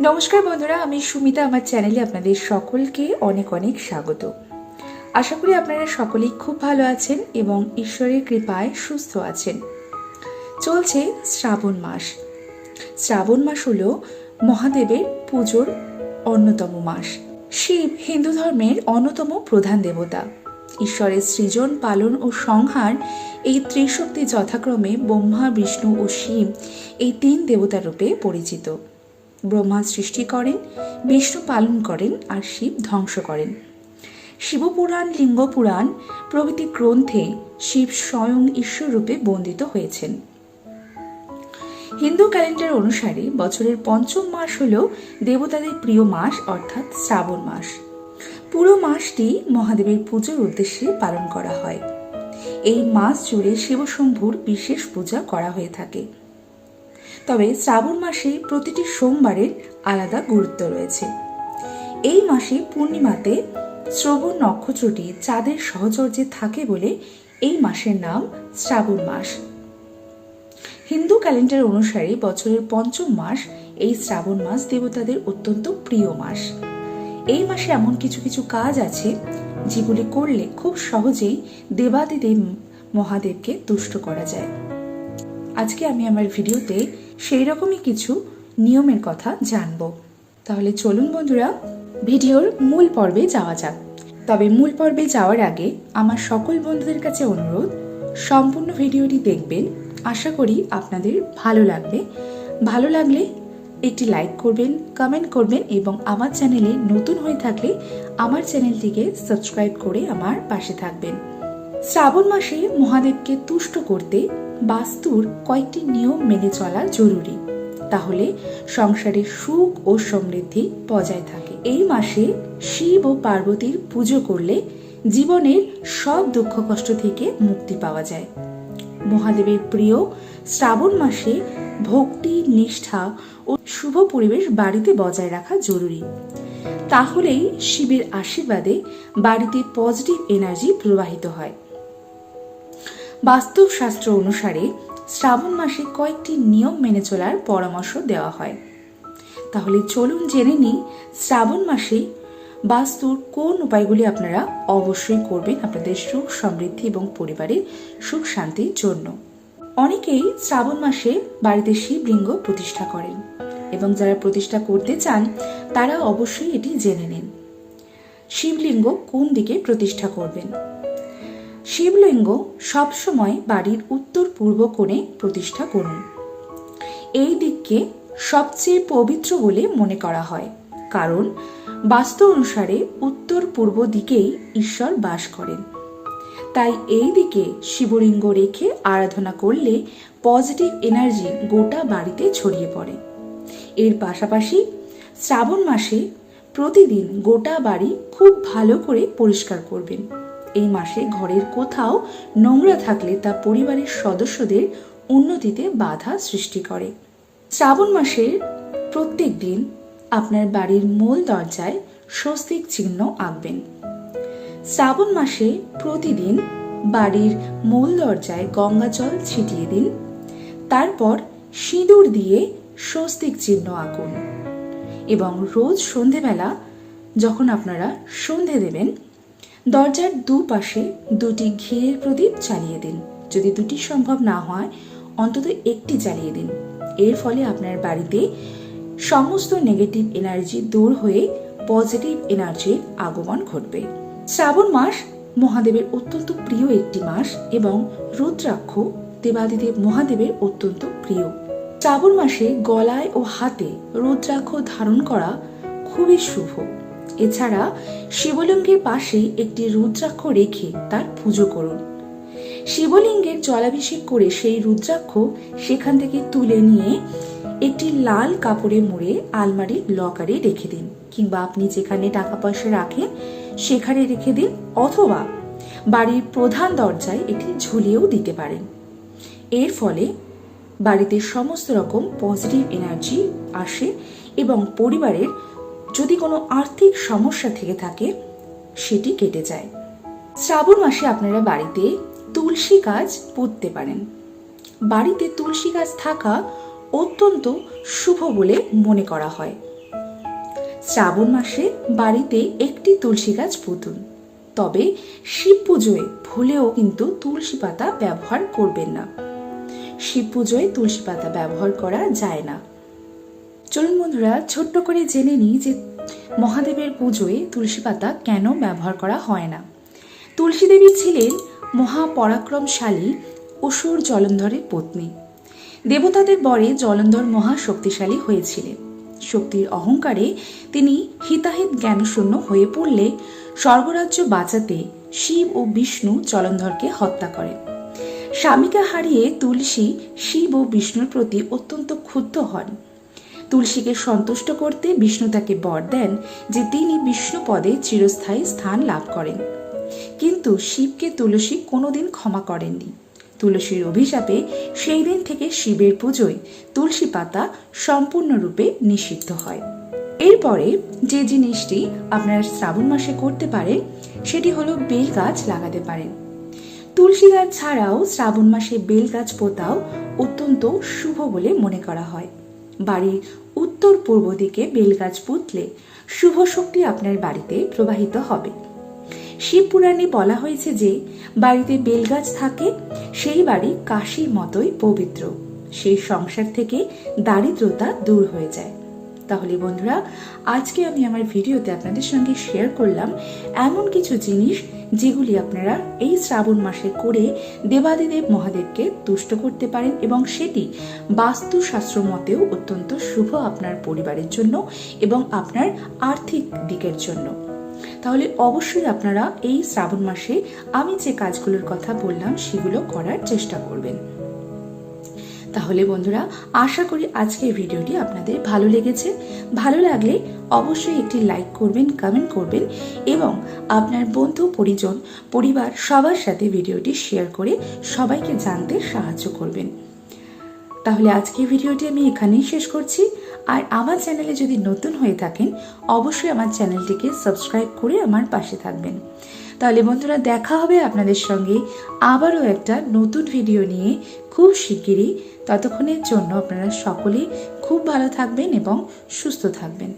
নমস্কার বন্ধুরা, আমি সুমিতা। আমার চ্যানেলে আপনাদের সকলকে অনেক অনেক স্বাগত। আশা করি আপনারা সকলেই খুব ভালো আছেন এবং ঈশ্বরের কৃপায় সুস্থ আছেন। চলছে শ্রাবণ মাস। শ্রাবণ মাস হল মহাদেবের পুজোর অন্যতম মাস। শিব হিন্দু ধর্মের অন্যতম প্রধান দেবতা। ঈশ্বরের সৃজন, পালন ও সংহার এই ত্রিশক্তি যথাক্রমে ব্রহ্মা, বিষ্ণু ও শিব এই তিন দেবতা রূপে পরিচিত। ব্রহ্মা সৃষ্টি করেন, বিষ্ণু পালন করেন আর শিব ধ্বংস করেন। শিবপুরাণ, লিঙ্গপুরাণ প্রভৃতি গ্রন্থে শিব স্বয়ং ঈশ্বর রূপে বন্দিত হয়েছেন। হিন্দু ক্যালেন্ডার অনুসারে বছরের পঞ্চম মাস হল দেবতাদের প্রিয় মাস, অর্থাৎ শ্রাবণ মাস। পুরো মাসটি মহাদেবের পুজোর উদ্দেশ্যে পালন করা হয়। এই মাস জুড়ে শিবশম্ভুর বিশেষ পূজা করা হয়ে থাকে। তবে শ্রাবণ মাসে প্রতিটি সোমবারের আলাদা গুরুত্ব রয়েছে। এই মাসে পূর্ণিমাতে শ্রবণ নক্ষত্রটি চাঁদের সহচর্যে থাকে বলে এই মাসের নাম শ্রাবণ মাস। হিন্দু ক্যালেন্ডার অনুসারে বছরের পঞ্চম মাস এই শ্রাবণ মাস দেবতাদের অত্যন্ত প্রিয় মাস। এই মাসে এমন কিছু কিছু কাজ আছে যেগুলি করলে খুব সহজেই দেবাদিদেব মহাদেবকে তুষ্ট করা যায়। আজকে আমি আমার ভিডিওতে সেই রকমই কিছু নিয়মের কথা জানব। তাহলে চলুন বন্ধুরা, ভিডিওর মূল পর্বে যাওয়া যাক। তবে মূল পর্বে যাওয়ার আগে আমার সকল বন্ধুদের কাছে অনুরোধ, সম্পূর্ণ ভিডিওটি দেখবেন। আশা করি আপনাদের ভালো লাগবে। ভালো লাগলে একটি লাইক করবেন, কমেন্ট করবেন এবং আমার চ্যানেলে নতুন হয়ে থাকলে আমার চ্যানেলটিকে সাবস্ক্রাইব করে আমার পাশে থাকবেন। শ্রাবণ মাসে মহাদেবকে তুষ্ট করতে বাস্তুর কয়েকটি নিয়ম মেনে চলা জরুরি। তাহলে সংসারে সুখ ও সমৃদ্ধি বজায় থাকে। এই মাসে শিব ও পার্বতীর পুজো করলে জীবনের সব দুঃখ কষ্ট থেকে মুক্তি পাওয়া যায়। মহাদেবের প্রিয় শ্রাবণ মাসে ভক্তি, নিষ্ঠা ও শুভ পরিবেশ বাড়িতে বজায় রাখা জরুরি। তাহলেই শিবের আশীর্বাদে বাড়িতে পজিটিভ এনার্জি প্রবাহিত হয়। বাস্তব শাস্ত্র অনুসারে শ্রাবণ মাসে কয়েকটি নিয়ম মেনে চলার পরামর্শ দেওয়া হয়। তাহলে চলুন জেনে নিই শ্রাবণ মাসে বাস্তুর কোন উপায়গুলি আপনারা অবশ্যই করবেন আপনাদের সুখ সমৃদ্ধি এবং পরিবারের সুখ শান্তির জন্য। অনেকেই শ্রাবণ মাসে বাড়িতে শিবলিঙ্গ প্রতিষ্ঠা করেন এবং যারা প্রতিষ্ঠা করতে চান, তারা অবশ্যই এটি জেনে নিন। শিবলিঙ্গ কোন দিকে প্রতিষ্ঠা করবেন? শিবলিঙ্গ সবসময় বাড়ির উত্তর পূর্ব কোণে প্রতিষ্ঠা করুন। এই দিককে সবচেয়ে পবিত্র বলে মনে করা হয়, কারণ বাস্তু অনুসারে উত্তর পূর্ব দিকেই ঈশ্বর বাস করেন। তাই এই দিকে শিবলিঙ্গ রেখে আরাধনা করলে পজিটিভ এনার্জি গোটা বাড়িতে ছড়িয়ে পড়ে। এর পাশাপাশি শ্রাবণ মাসে প্রতিদিন গোটা বাড়ি খুব ভালো করে পরিষ্কার করবেন। এই মাসে ঘরের কোথাও নোংরা থাকলে তা পরিবারের সদস্যদের উন্নতিতে বাধা সৃষ্টি করে। শ্রাবণ মাসের প্রত্যেক দিন আপনার বাড়ির মূল দরজায় স্বস্তিক চিহ্ন আঁকবেন। শ্রাবণ মাসে প্রতিদিন বাড়ির মূল দরজায় গঙ্গা জল ছিটিয়ে দিন। তারপর সিঁদুর দিয়ে স্বস্তিক চিহ্ন আঁকুন। এবং রোজ সন্ধেবেলা যখন আপনারা সন্ধে দেবেন দরজার দুপাশে দুটি ঘিয়ের প্রদীপ জ্বালিয়ে দিন। যদি দুটি সম্ভব না হয়, অন্তত একটি জ্বালিয়ে দিন। এর ফলে আপনার বাড়িতে সমস্ত নেগেটিভ এনার্জি দূর হয়ে পজিটিভ এনার্জির আগমন ঘটবে। শ্রাবণ মাস মহাদেবের অত্যন্ত প্রিয় একটি মাস এবং রুদ্রাক্ষ দেবাদিদেব মহাদেবের অত্যন্ত প্রিয়। শ্রাবণ মাসে গলায় ও হাতে রুদ্রাক্ষ ধারণ করা খুবই শুভ। এছাড়া শিবলিঙ্গের পাশে একটি রুদ্রাক্ষ রেখে তার পুজো করুন। শিবলিঙ্গের জলাভিষেক করে সেই রুদ্রাক্ষ সেখান থেকে তুলে নিয়ে একটি লাল কাপড়ে মুড়ে আলমারির লকারে রেখে দিন কিংবা আপনি যেখানে টাকা পয়সা রাখেন সেখানে রেখে দিন অথবা বাড়ির প্রধান দরজায় এটি ঝুলিয়েও দিতে পারেন। এর ফলে বাড়িতে সমস্ত রকম পজিটিভ এনার্জি আসে এবং পরিবারের যদি কোনো আর্থিক সমস্যা থেকে থাকে, সেটি কেটে যায়। শ্রাবণ মাসে আপনারা বাড়িতে তুলসী গাছ পুঁততে পারেন। বাড়িতে তুলসী গাছ থাকা অত্যন্ত শুভ বলে মনে করা হয়। শ্রাবণ মাসে বাড়িতে একটি তুলসী গাছ পুতুন। তবে শিব পুজোয় ভুলেও কিন্তু তুলসী পাতা ব্যবহার করবেন না। শিব পুজোয় তুলসী পাতা ব্যবহার করা যায় না। চলুন বন্ধুরা, ছোট্ট করে জেনে নিই যে মহাদেবের পুজোয় তুলসী পাতা কেন ব্যবহার করা হয় না। তুলসী দেবী ছিলেন মহাপরাক্রমশালী অসুর জলন্ধরের পত্নী। দেবতাদের বরে জলন্ধর মহা শক্তিশালী হয়েছিলেন। শক্তির অহংকারে তিনি হিতাহিত জ্ঞানশূন্য হয়ে পড়লে স্বর্গরাজ্য বাঁচাতে শিব ও বিষ্ণু জলন্ধরকে হত্যা করেন স্বামীকে হারিয়ে তুলসী শিব ও বিষ্ণুর প্রতি অত্যন্ত ক্ষুব্ধ হন। তুলসীকে সন্তুষ্ট করতে বিষ্ণু তাকে বর দেন যে তিনি বিষ্ণু পদে চিরস্থায়ী স্থান লাভ করেন। কিন্তু শিবকে তুলসী কোনোদিন ক্ষমা করেননি। তুলসীর অভিশাপে সেই দিন থেকে শিবের পুজোয় তুলসী পাতা সম্পূর্ণরূপে নিষিদ্ধ হয়। এরপরে যে জিনিসটি আপনারা শ্রাবণ মাসে করতে পারেন, সেটি হলো বেল গাছ লাগাতে পারেন। তুলসী গাছ ছাড়াও শ্রাবণ মাসে বেল গাছ পোতাও অত্যন্ত শুভ বলে মনে করা হয়। বাড়ির উত্তর পূর্ব দিকে বেল গাছ পুতলে শুভ শক্তি আপনার বাড়িতে প্রবাহিত হবে। শিব পুরাণে বলা হয়েছে যে, বাড়িতে বেলগাছ থাকে, সেই বাড়ি কাশির মতোই পবিত্র। সেই সংসার থেকে দারিদ্রতা দূর হয়ে যায়। তাহলে বন্ধুরা, আজকে আমি আমার ভিডিওতে আপনাদের সঙ্গে শেয়ার করলাম এমন কিছু জিনিস যেগুলি আপনারা এই শ্রাবণ মাসে করে দেবাদিদেব মহাদেবকে তুষ্ট করতে পারেন এবং সেটি বাস্তুশাস্ত্র মতেও অত্যন্ত শুভ আপনার পরিবারের জন্য এবং আপনার আর্থিক দিকের জন্য। তাহলে অবশ্যই আপনারা এই শ্রাবণ মাসে আমি যে কাজগুলোর কথা বললাম সেগুলো করার চেষ্টা করবেন। তাহলে বন্ধুরা, আশা করি আজকের ভিডিওটি আপনাদের ভালো লেগেছে। ভালো লাগলে অবশ্যই একটি লাইক করবেন কমেন্ট করবেন এবং আপনার বন্ধু, পরিজন, পরিবার সবার সাথে ভিডিওটি শেয়ার করে সবাইকে জানতে সাহায্য করবেন। তাহলে আজকে ভিডিওটি আমি এখানেই শেষ করছি। আর আমার চ্যানেলে যদি নতুন হয়ে থাকেন, অবশ্যই আমার চ্যানেলটিকে সাবস্ক্রাইব করে আমার পাশে থাকবেন। তাহলে বন্ধুরা, দেখা হবে আপনাদের সঙ্গে আবারও একটা নতুন ভিডিও নিয়ে খুব শিগগিরই। ততক্ষণের জন্য আপনারা সকলে খুব ভালো থাকবেন এবং সুস্থ থাকবেন।